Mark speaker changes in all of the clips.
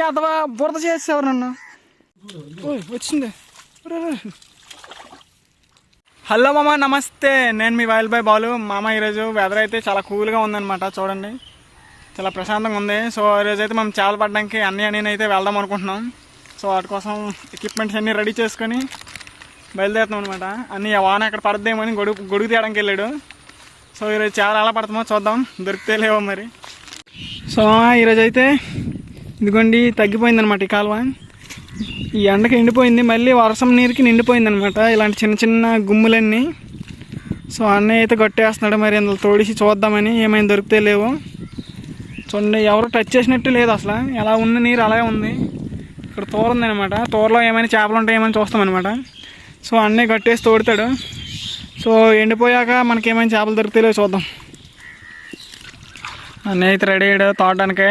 Speaker 1: యాదవా బురద చేసేవారు నన్ను. వచ్చింది. హలో మామ నమస్తే. నేను మీ వైల్ బాయ్ బాలు. మామ ఈరోజు వెదర్ అయితే చాలా కూల్గా ఉందన్నమాట చూడండి. చాలా ప్రశాంతంగా ఉంది. సో ఈరోజు అయితే మనం చేపలు పడడానికి అన్నీ అని అయితే వెళ్దాం అనుకుంటున్నాం. సో వాటి కోసం ఎక్విప్మెంట్స్ అన్నీ రెడీ చేసుకొని బయలుదేరుతాం అనమాట అన్నీ వాన అక్కడ పడద్దేమని గొడుగు గొడుగు తీయడానికి వెళ్ళాడు. సో ఈరోజు చాలా ఎలా పడతామో చూద్దాం. దొరికితే లేవో మరి. సో ఈరోజు అయితే ఇదిగోండి తగ్గిపోయిందనమాట ఈ కాలువ. ఈ ఎండకి ఎండిపోయింది మళ్ళీ వర్షం నీరుకి నిండిపోయింది అనమాట ఇలాంటి చిన్న చిన్న గుమ్ములన్నీ. సో అన్నయ్య అయితే గట్టేస్తున్నాడు మరి అందులో తోడిసి చూద్దామని ఏమైనా దొరికితే లేవో. చూడండి ఎవరు టచ్ చేసినట్టు లేదు అసలు. ఎలా ఉన్న నీరు అలాగే ఉంది. ఇక్కడ తోర ఉందన్నమాట. తోరలో ఏమైనా చేపలు ఉంటాయేమని చూస్తామన్నమాట. సో అన్నయ్య కట్టేసి తోడుతాడు. సో ఎండిపోయాక మనకి ఏమైనా చేపలు దొరికితే లేవు చూద్దాం. నేత రెడీ అయ్యాడు తోడడానికి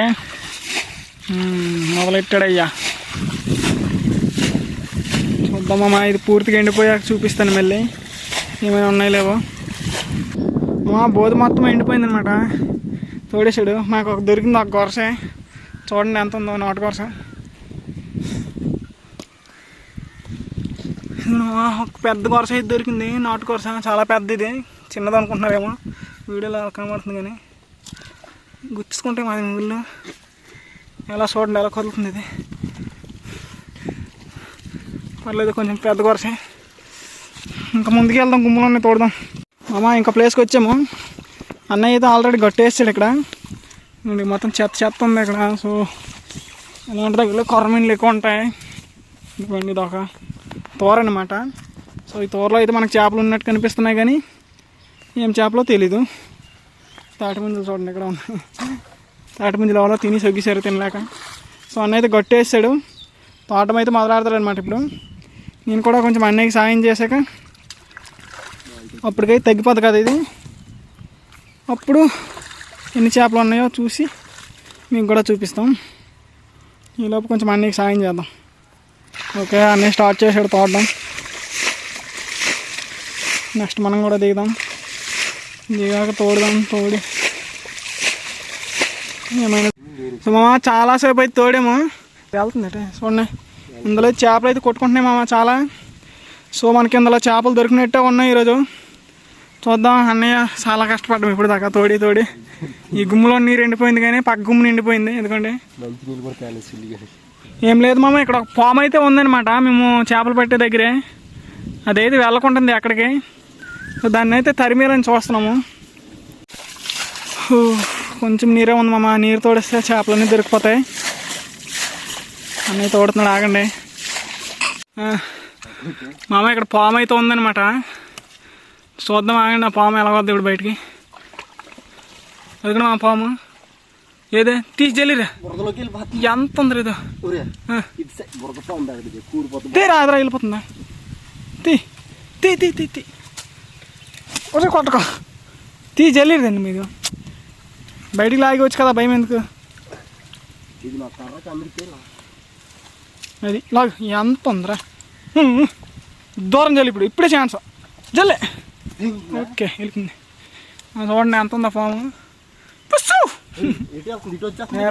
Speaker 1: మొదలెట్టాడు అయ్యా చూద్దామమ్మా ఇది పూర్తిగా ఎండిపోయాక చూపిస్తాను మళ్ళీ. ఏమైనా ఉన్నాయి లేవో. మా బోధ మొత్తం ఎండిపోయింది అనమాట తోడేశాడు. మాకు ఒక దొరికింది ఒక గొరసే. చూడండి ఎంత ఉందో నాటు గొరస. ఒక పెద్ద గొరస అయితే దొరికింది. నాటు గొరస. చాలా పెద్దది. చిన్నది అనుకుంటున్నారేమో. వీడియోలో కనబడుతుంది కానీ. గుచ్చుకుంటే మా ఊళ్ళో ఎలా చూడండి ఎలా కదులుతుంది ఇది. పర్లేదు కొంచెం పెద్ద కొరసే. ఇంకా ముందుకు వెళ్దాం గుమ్మలోనే తోడదాం. మామ ఇంకా ప్లేస్కి వచ్చాము. అన్నయ్య అయితే ఆల్రెడీ గట్టేసాడు ఇక్కడ. నుండి మొత్తం చెత్త చెత్త ఉంది ఇక్కడ. సో ఇలాంటి దగ్గర కొరమీన్లు ఎక్కువ ఉంటాయి. ఇదిగోండి ఇది ఒక తోర అనమాట సో ఈ తోరలో అయితే మనకు చేపలు ఉన్నట్టు కనిపిస్తున్నాయి కానీ ఏం చేపలో తెలీదు. తాటిపుంజులు చూడండి ఇక్కడ ఉన్నాయి. తాటి ఎవరో తిని సొగ్గిసారు తినలేక. సో అన్న అయితే గట్టేసాడు తోటం అయితే మొదలాడతాడు అనమాట ఇప్పుడు. నేను కూడా కొంచెం అన్నయ్యకి సాయం చేశాక అప్పటికైతే తగ్గిపోదు కదా ఇది. అప్పుడు ఎన్ని చేపలు ఉన్నాయో చూసి మీకు కూడా చూపిస్తాం. ఈలోపు కొంచెం అన్నయ్యకి సాయం చేద్దాం. ఓకే అన్నీ స్టార్ట్ చేశాడు తోడడం నెక్స్ట్ మనం కూడా దిగుదాం. దిగాక తోడుదాం తోడి. ఏమైనా సో మామ చాలాసేపు అయితే తోడేమో. వెళ్తుందట చూడండి. ఇందులో చేపలు అయితే కొట్టుకుంటున్నాయి మామ చాలా. సో మనకి ఇందులో చేపలు దొరికినట్టే ఉన్నాయి ఈరోజు. చూద్దాం అన్నయ్య చాలా కష్టపడ్డాం ఇప్పుడు దాకా తోడి తోడి. ఈ గుమ్ములో నీరు ఎండిపోయింది కానీ పక్క గుమ్ము నిండిపోయింది ఎందుకంటే. ఏం లేదు మామ ఇక్కడ ఒక పాము అయితే ఉందన్నమాట. మేము చేపలు పట్టే దగ్గరే. అదైతే వెళ్ళకుంటుంది అక్కడికి దాన్ని అయితే తరిమేరని చూస్తున్నాము. కొంచెం నీరే ఉంది మామ. నీరు తోడిస్తే చేపలన్నీ దొరికిపోతాయి. అన్నీ తోడుతున్నాడు ఆగండి. మామ ఇక్కడ పాము అయితే ఉందన్నమాట. చూద్దాం ఆగండి. ఆ పాము ఎలా వద్ద ఇప్పుడు బయటికి. అదిగో మా పాము. ఏదే? తీసి
Speaker 2: వెళ్ళిపోతుంది
Speaker 1: ఎంత ఉంది ఇదో?
Speaker 2: ఊరే
Speaker 1: ఆ.
Speaker 2: ఇది సై- బురద ఉంది అక్కడ కూడిపోతుంది
Speaker 1: తీ రాదురా వెళ్ళిపోతుందా? తీ తీ తీ తీ. ఒరే కొట్టక. తీసి వెళ్ళేదండి మీరు. బయటికి లాగవచ్చు కదా భయం ఎందుకు? అది లాగ. ఎంత ఉందిరా? దూరం జల్లి ఇప్పుడు. ఇప్పుడే ఛాన్స్ జల్లే. ఓకే వెళ్ళింది చూడండి ఎంత ఉందా ఫామ్. పుస్సు!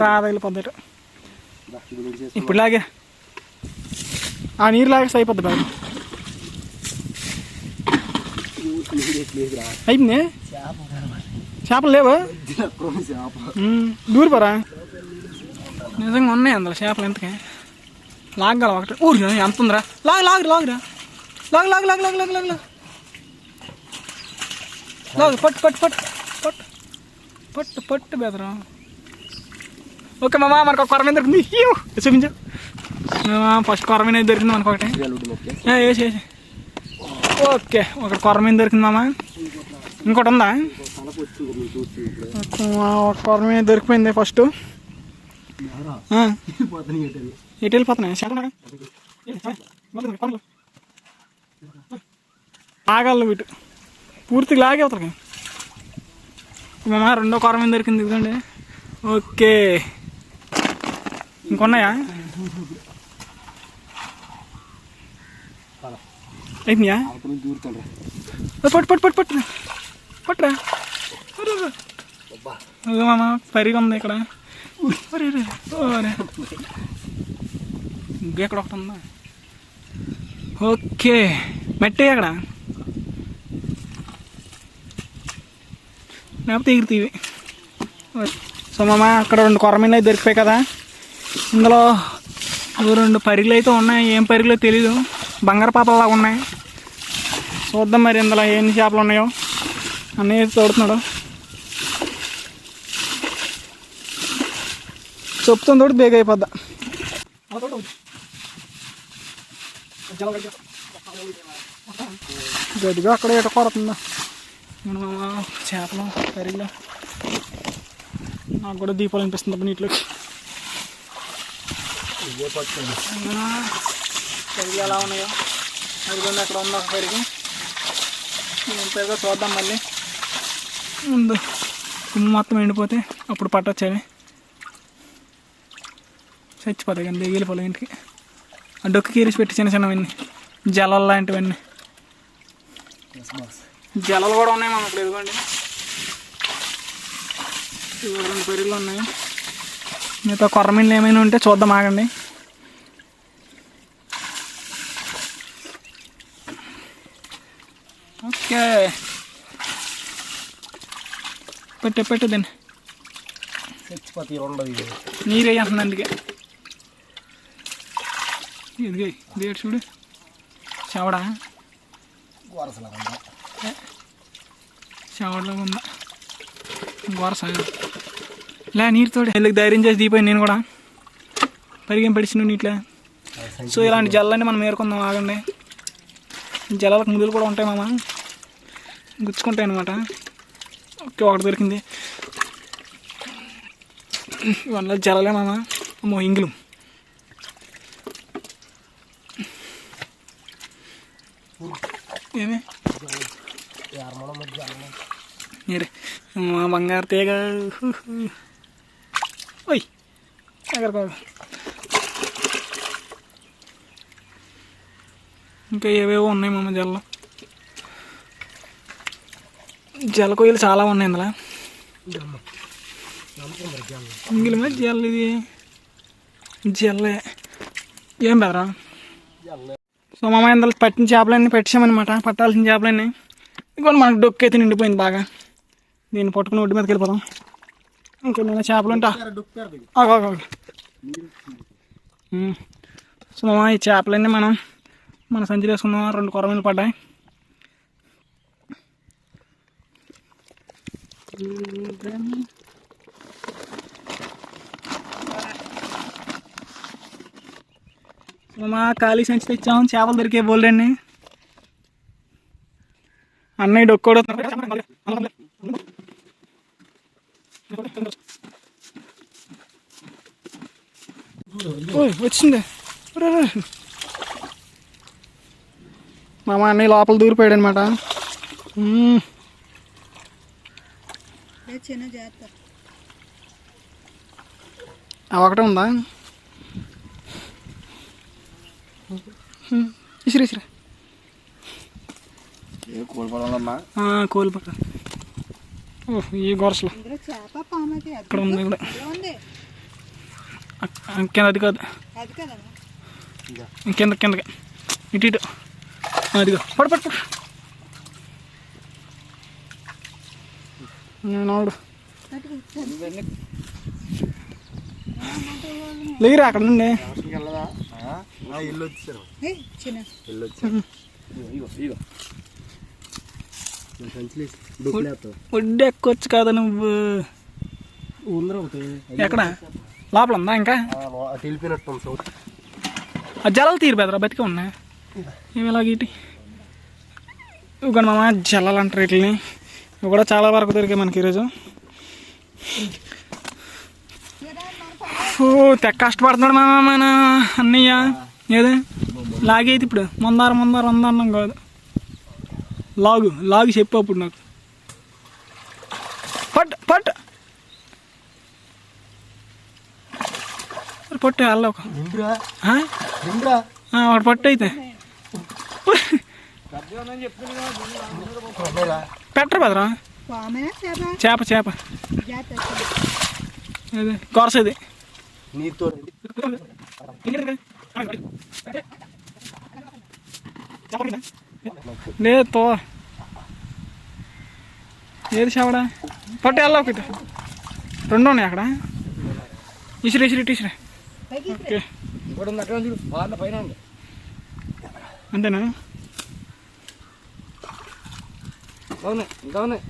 Speaker 2: రాదగిలి
Speaker 1: ఇప్పుడు లాగే. ఆ నీరు లాగే సరిపోద్ది బాగా. అయిపోయింది చేపలు లేవు? దూరిపోరా నిజంగా ఉన్నాయి అందులో చేపలు ఎంతకే లాగల ఒకటి? ఊరి ఎంత ఉందిరా? లాగ్ లాగు లాగురా. లాగ్ లాగ్ లాగ్ లాగ్ లాగ్ లాగ్ లాగ. లాగు పట్టు పట్టు పట్టు పట్టు. పట్టు పట్టు బెదరా. ఓకే మా మనకు ఒక కొరమైన దొరికింది. చూపించు. ఫస్ట్ కొరమైన దొరికింది మనకు ఒకటి? వేసి వేసి ఓకే ఒకటి కొరమైన దొరికింది మామ. ఇంకోటి ఉందా కొరమే దొరికిపోయింది ఫస్ట్
Speaker 2: ఎటు
Speaker 1: వెళ్ళిపోతున్నాయి? చెప్పండి ఆగాలి వీటి. పూర్తిగా లాగే అవుతారు మేమ రెండో కొరమే దొరికింది ఇదిగోండి. ఓకే. ఇంకొన్నాయా? అయిపోయా పట్టు పట్టు పట్టు పట్టు. పట్టురా
Speaker 2: అబ్బా.
Speaker 1: మామ ఉంది ఇక్కడ. ఇంకెక్కడ ఒకటి ఉందా? ఓకే. మెట్టే అక్కడ. లేకపోతే ఎగురుతీవి సో మామ అక్కడ రెండు కొరమీన్లు అయితే దొరికిపోయాయి కదా. ఇందులో రెండు పరిగలు అయితే ఉన్నాయి. ఏం పరిగలో తెలీదు. బంగారు పాపల్లా ఉన్నాయి. చూద్దాం మరి ఇందులో ఎన్ని చేపలు ఉన్నాయో. అన్నయ్య అయితే తోడుతున్నాడు? చెప్తుంది తోటి బేగ అయిపోద్దా. గదిగా అక్కడ ఎట కొడుతుందా? మనం చేపలు పరిగెలు నాకు కూడా దీపాలు అనిపిస్తుంది అప్పుడు నీటిలోకి. కర్రీలు ఎలా ఉన్నాయో? అదిగోండి అక్కడ ఎక్కడ ఒక పెరిగి ఏం పెరిగో చూద్దాం మళ్ళీ. ముందు కుమ్ము మొత్తం ఎండిపోతే అప్పుడు పట్టొచ్చేవి చచ్చిపోతాయి కానీ దిగిలిపోలే ఇంటికి. ఆ డొక్కు కీరిసి పెట్టి చిన్న చిన్నవన్నీ జలాలు లాంటివన్నీ.
Speaker 2: ఎస్
Speaker 1: జలాలు కూడా ఉన్నాయి మనం ఇప్పుడు ఇదిగోండి రెండు పెరుగులు ఉన్నాయి. మిగతా కొర్రమీన్లు ఏమైనా ఉంటే చూద్దాం ఆగండి. ఓకే. పెట్టే పెట్టు దీన్ని.
Speaker 2: చచ్చిపోతే ఉండదు ఇది
Speaker 1: నీరే అంటుంది అందుకే. ఇదిగే ఇదేడు చూడు. చవడా?
Speaker 2: ఉందా?
Speaker 1: చవడలో ఉందా? గోరస లే నీరుతో వెళ్ళకి ధైర్యం చేసి దీపోయి నేను కూడా? పరిగెం పడిచిన నీటిలో. సో ఇలాంటి జల్లన్నీ మనం ఏరుకుందాం ఆగండి. జలాలకు ముదులు కూడా ఉంటాయి మామ. గుచ్చుకుంటాయి అనమాట ఓకే ఒకటి దొరికింది. ఇవన్నీ జలలే మామ. అమ్మో ఇంగులు. ఏమి? మా బంగారు తీగ. ఓయ్ ఎగరకోదు ఇంకా ఏవేవో ఉన్నాయి మామ జల్లు. జల కొయ్యలు చాలా ఉన్నాయి ఇందులో. ఇంగిలి మీద జల్లు ఇది. జల్లే. ఏం బెదరా. సో మామ ఇందులో పట్టిన చేపలన్నీ పెట్టామన్నమాట పట్టాల్సిన చేపలన్నీ. ఇంకోటి మనకు డొక్కు అయితే నిండిపోయింది బాగా. దీన్ని పట్టుకుని ఒడ్డు మీదకి వెళ్ళిపోదాం. ఇంకొన్ని చేపలు ఉంటా. సో మామ ఈ చేపలన్నీ మనం మన సంచి వేసుకుందాం. రెండు కొరమీలు పడ్డాయి. సో మా ఖాళీ సంచి తెచ్చాము చేపలు దొరికే బోల్డండి అన్నయ్య డొక్కోడు వచ్చింది. మా అన్నయ్య లోపల దూరిపోయాడు అనమాట
Speaker 3: చిన్న జాగ్రత్త
Speaker 1: ఒకటే ఉందా? ఇసిరి ఇసిరి.
Speaker 2: ఏ కోల్పోవాలమ్మా?
Speaker 1: కోలి పక్క ఓ ఈ గొరసలు ఇక్కడ ఉంది ఇక్కడ.
Speaker 3: ఇలా ఉంది.
Speaker 1: అక్- కింద అది కాదు.
Speaker 3: అది కదా.
Speaker 1: కింద కిందకి. ఇటు ఇటు. ఆ, అదిగో పడు పడు పడు నేను ఆవిడ లేరా అక్కడ నుండి
Speaker 2: వెళ్ళదా ఇల్లు వచ్చారు
Speaker 3: చిన్న
Speaker 2: ఇల్లు వచ్చారు ఇగో ఇగో సంచులు డుక్కులేస్తావు
Speaker 1: వడ్డీ ఎక్కొచ్చు కదా నువ్వు. ఎక్కడ? లోపల ఉందా ఇంకా? జలాలు తీరు బెదరా బతికే ఉన్నాయి ఇవి ఇలాగ ఇటు? ఇవి మామ జలాలు అంటారు వీటిని ఇవి కూడా చాలా వరకు దొరికాయి మనకి ఈరోజు. ఓ తెగ కష్టపడుతున్నాడు మామ మన అన్నయ్య. ఏదే? లాగేది ఇప్పుడు. ముందారు ముందారు ఉందన్నాం కాదు. లాగు లాగు చెప్పు అప్పుడు నాకు. పట్ పట్ పట్టు వెళ్ళ ఒక ఒకటి పట్టు అయితే. పెట్టరు బెదరా
Speaker 3: పామే చేప.
Speaker 1: చేప ఇది కొరస ఇది. లేదు తో. ఏది చావడా పట్టు వెళ్ళా ఒకటి. రెండు ఉన్నాయి అక్కడ. ఇసిరి ఇసిరి ఇసిరి. ఓకే.
Speaker 2: ఇక్కడ ఇంకా ఉన్నాయి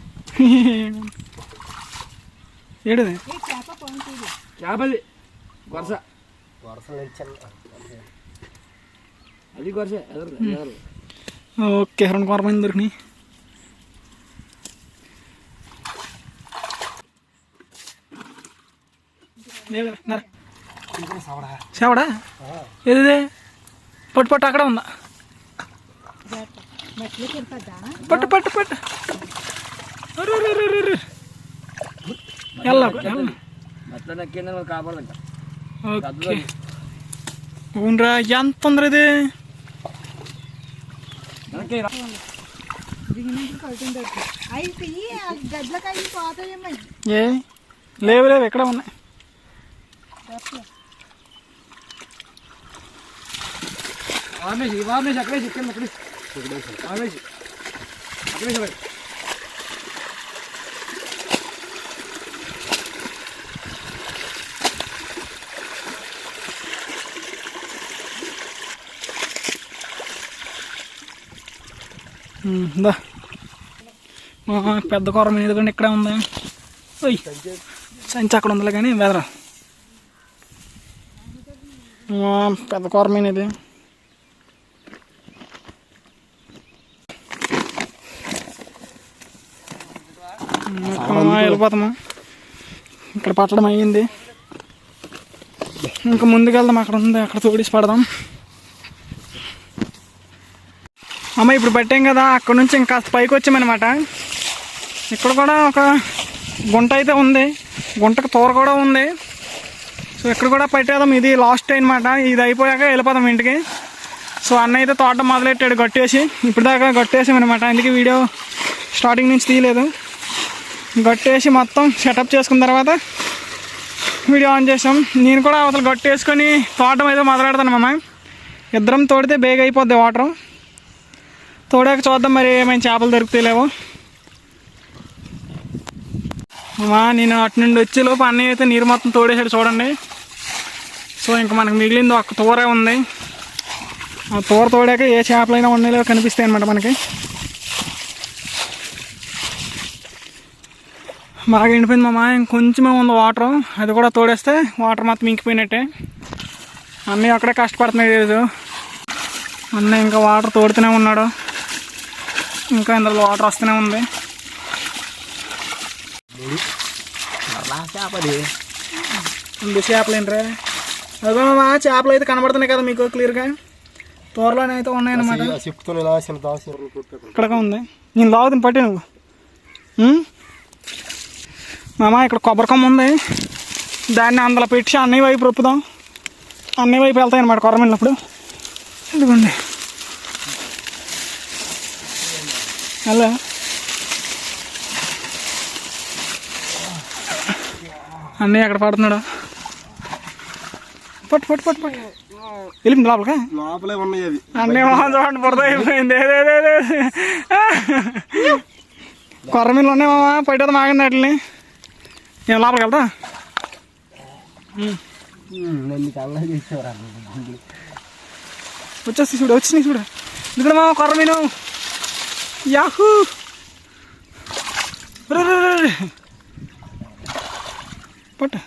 Speaker 1: ఏడుది?
Speaker 2: చేపది. వరుస. వరుస అది వరుస. ఎదురు ఎదురు
Speaker 1: ఓకే రెండు కొరమైన దొరికినాయి. చావడా ఏది పట్టు పట్టు అక్కడ ఉందా? పట్టు పట్టు పట్టు ఓకే. అవునరా ఎంత ఉందిరా ఇది? ఏ? లేవు లేవు ఎక్కడ ఉన్నాయి.
Speaker 2: ఆమెసి అక్కడేసి కింద అక్కడేసి ఆమెసి
Speaker 1: పెద్ద కూర మీద ఎందుకంటే ఇక్కడే ఉంది. ఓయ్ సంచి అక్కడ ఉందిలే కానీ వెదరా. పెద్ద కూర మీద ఇది ఉమ్, ఆ, వెళ్ళిపోతాము? ఇక్కడ పట్టడం అయ్యింది. ఇంకా ముందుకెళ్దాం అక్కడ ఉంది అక్కడ తోడిసి పడదాం. అమ్మ ఇప్పుడు పట్టాం కదా అక్కడ నుంచి ఇంకా పైకి వచ్చామన్నమాట. ఇక్కడ కూడా ఒక గుంట అయితే ఉంది. గుంటకు తోర కూడా ఉంది. సో ఇక్కడ కూడా పట్టేద్దాం. ఇది లాస్ట్ అనమాట ఇది అయిపోయాక వెళ్ళిపోదాం ఇంటికి. సో అన్న అయితే తోట మొదలెట్టాడు గట్టేసి. ఇప్పుడు దాకా గట్టేసామన్నమాట. అందుకే వీడియో స్టార్టింగ్ నుంచి తీయలేదు. గట్టేసి మొత్తం సెటప్ చేసుకున్న తర్వాత వీడియో ఆన్ చేసాం. నేను కూడా అవతల గట్టేసుకొని తోటం అయితే మొదలెడతాను మామ. ఇద్దరం తోడితే బేగ్ అయిపోద్ది వాటర్. తోడాక చూద్దాం మరి ఏమైనా చేపలు దొరుకుతాయిలేవో మా నేను అటు నుండి వచ్చే లోపు అన్నయ్య అయితే నీరు మొత్తం తోడేసాడు చూడండి. సో ఇంకా మనకు మిగిలింది ఒక తోరే ఉంది. ఆ తోర తోడాక ఏ చేపలైనా ఉన్నాయో కనిపిస్తాయి అనమాట మనకి. బాగా ఎండిపోయింది మామ ఇంకొంచెమే ఉంది వాటర్. అది కూడా తోడేస్తే వాటర్ మొత్తం ఇంకిపోయినట్టే. అన్నయ్య అక్కడే కష్టపడుతున్నాయి ఈరోజు. అన్నయ్య ఇంకా వాటర్ తోడుతూనే ఉన్నాడు. ఇంకా ఇందులో వాటర్ వస్తూనే ఉంది. ఉంది చేపలు ఏంట్రా? అదో మా చేపలు అయితే కనబడుతున్నాయి కదా మీకు క్లియర్గా. తోరలోనే అయితే ఉన్నాయన్నమాట. ఇక్కడ ఉంది. నేను లాగుతుంది పట్టి నువ్వు? మామ ఇక్కడ కొబ్బరి కొమ్మ ఉంది. దాన్ని అందులో పెట్టి అన్నయ్య వైపు రొప్పుదాం అన్నయ్య వైపు వెళ్తాయి అనమాట వెళ్ళినప్పుడు ఇదిగోండి. హలో అన్నయ్య ఎక్కడ పడుతున్నాడు? పట్టు పట్టు పట్టు పట్టు. వెళ్ళింది లోపలికా?
Speaker 2: లోపలే ఉన్నాయి అవి.
Speaker 1: అన్నీ మొహం చూడండి బురద అయిపోయింది. ఉన్నాయి మామ పట్టేది మాగండి వాటిని. నేను లోపలికి వెళ్తా వచ్చేసి చూడు వచ్చినాయి చూడు. ఇక్కడ మామ కొర్ర మీను? యాహూ. పట్టు.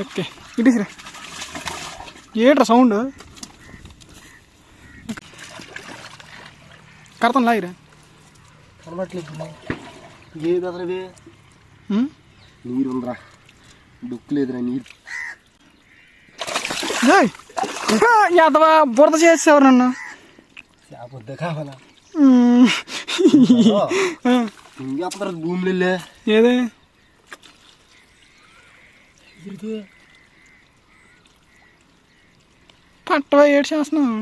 Speaker 1: ఓకే ఇటీసిరా. ఏట్రా సౌండ్? కడతాను లాగిరా.
Speaker 2: కనబట్లేదు ఇవి?
Speaker 1: ఉం?
Speaker 2: నీరు ఉందిరా డుక్కు లేదురా నీరు!
Speaker 1: యాదవ బురద చేసేవారు నన్ను
Speaker 2: వద్ద కావాలా
Speaker 1: మ్మ్. ఆ,
Speaker 2: ఇంకా తర్వాత భూమిలో
Speaker 1: ఏది పట్టవా ఏడు చేస్తున్నావు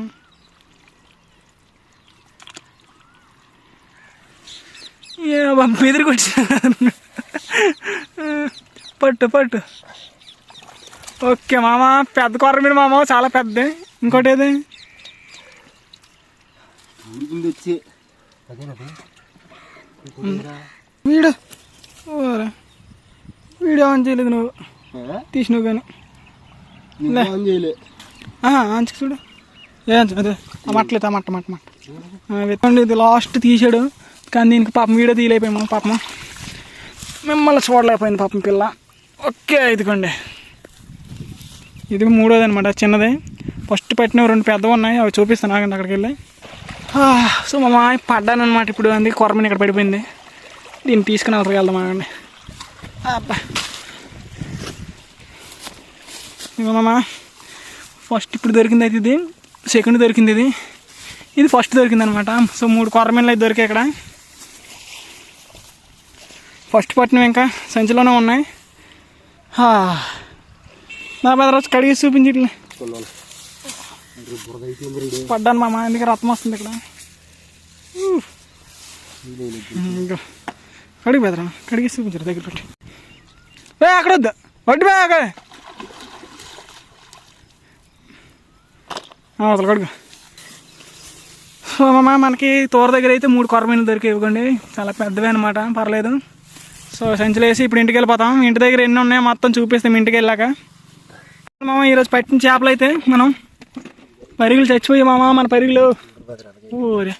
Speaker 1: ఏ బెదిరి కొట్టిన పట్టు పట్టు. ఓకే మామ పెద్ద కొరమీన మామ చాలా పెద్ద ఇంకోటి ఏది?
Speaker 2: వచ్చి.
Speaker 1: వీడు. ఓరే. వీడియో ఆన్ చేయలేదు నువ్వు? తీసినావు కానీ
Speaker 2: ఆన్
Speaker 1: చూడు. ఏ అదే. ఆ మట్టలేదు మట్ట మట్ట మట్ట. వెతకండి ఇది లాస్ట్ తీసాడు. కానీ దీనికి పాపం వీడియో తీయలేకపోయాం మనం పాపం. మిమ్మల్ని చూడలేకపోయింది పాపం పిల్ల. ఓకే ఇదిగోండి. ఇది మూడోది అనమాట చిన్నది. ఫస్ట్ పెట్టినవి రెండు పెద్దవి ఉన్నాయి అవి చూపిస్తాను ఆగండి అక్కడికి వెళ్ళి. సో మా మాయ పడ్డాను అనమాట ఇప్పుడు అందుకే కొరమని ఇక్కడ పడిపోయింది. దీన్ని తీసుకుని అవతలకి వెళ్దాం ఆగండి. అబ్బా. ఇదిగో ఫస్ట్ ఇప్పుడు దొరికింది అయితే ఇది సెకండ్ దొరికింది ఇది. ఇది ఫస్ట్ దొరికింది అనమాట సో మూడు కొరమీన్లు అయితే దొరికాయి ఇక్కడ. ఫస్ట్ పట్టినవి ఇంకా సంచిలోనే ఉన్నాయి. నా మీద రోజు కడిగి చూపించట్లే పడ్డాను మామ ఎందుకు రత్నం వస్తుంది ఇక్కడ కడిగి బెదరా కడిగి చూపించరు దగ్గర పెట్టి ఏ అక్కడ వద్దు వడ్డీ బే అక్కడ అసలు కడుగు సో మామ మనకి తోర దగ్గర అయితే మూడు కొరమీనలు దొరికాయి ఇవ్వండి చాలా పెద్దవి అనమాట పర్లేదు సో సంచులు వేసి ఇప్పుడు ఇంటికి వెళ్ళిపోతాం. ఇంటి దగ్గర ఎన్ని ఉన్నాయో మొత్తం చూపిస్తాం ఇంటికి వెళ్ళాక. మామ ఈరోజు పట్టిన చేపలు అయితే మనం పరుగులు చచ్చిపోయి మామ మన పరుగులు. ఊరే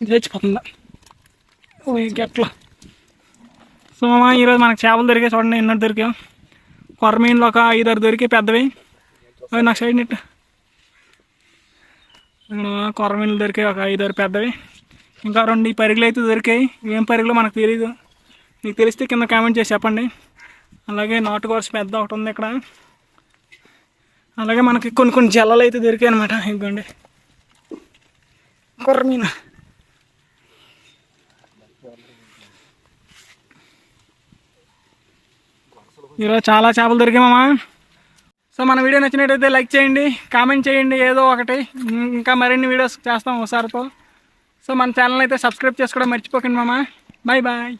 Speaker 1: ఇది చచ్చిపోతుందా? ఓ గట్ల. సో మామ ఈరోజు మనకు చేపలు దొరికాయి చూడండి ఎన్నో దొరికాయి. కొరమీన్లు ఒక ఐదారు దొరికాయి పెద్దవి. అవి నాకు సైడ్ నెట్ కొరమీన్లు దొరికాయి ఒక ఐదారు పెద్దవి. ఇంకా రెండు పరుగులు అయితే దొరికాయి. ఏం పరుగులు మనకు తెలియదు మీకు తెలిస్తే కింద కామెంట్ చేసి చెప్పండి. అలాగే నాటు కోర్స్ పెద్ద ఒకటి ఉంది ఇక్కడ. అలాగే మనకి కొన్ని కొన్ని జల్లలు అయితే దొరికాయి అనమాట ఇంకోండి కొర్ర మీన. ఈరోజు చాలా చేపలు దొరికాయి సో మన వీడియో నచ్చినట్టయితే లైక్ చేయండి కామెంట్ చేయండి ఏదో ఒకటి. ఇంకా మరిన్ని వీడియోస్ చేస్తాం ఒకసారితో. సో మన ఛానల్ అయితే సబ్స్క్రైబ్ చేసుకోవడం మర్చిపోకండి మామ. Bye bye.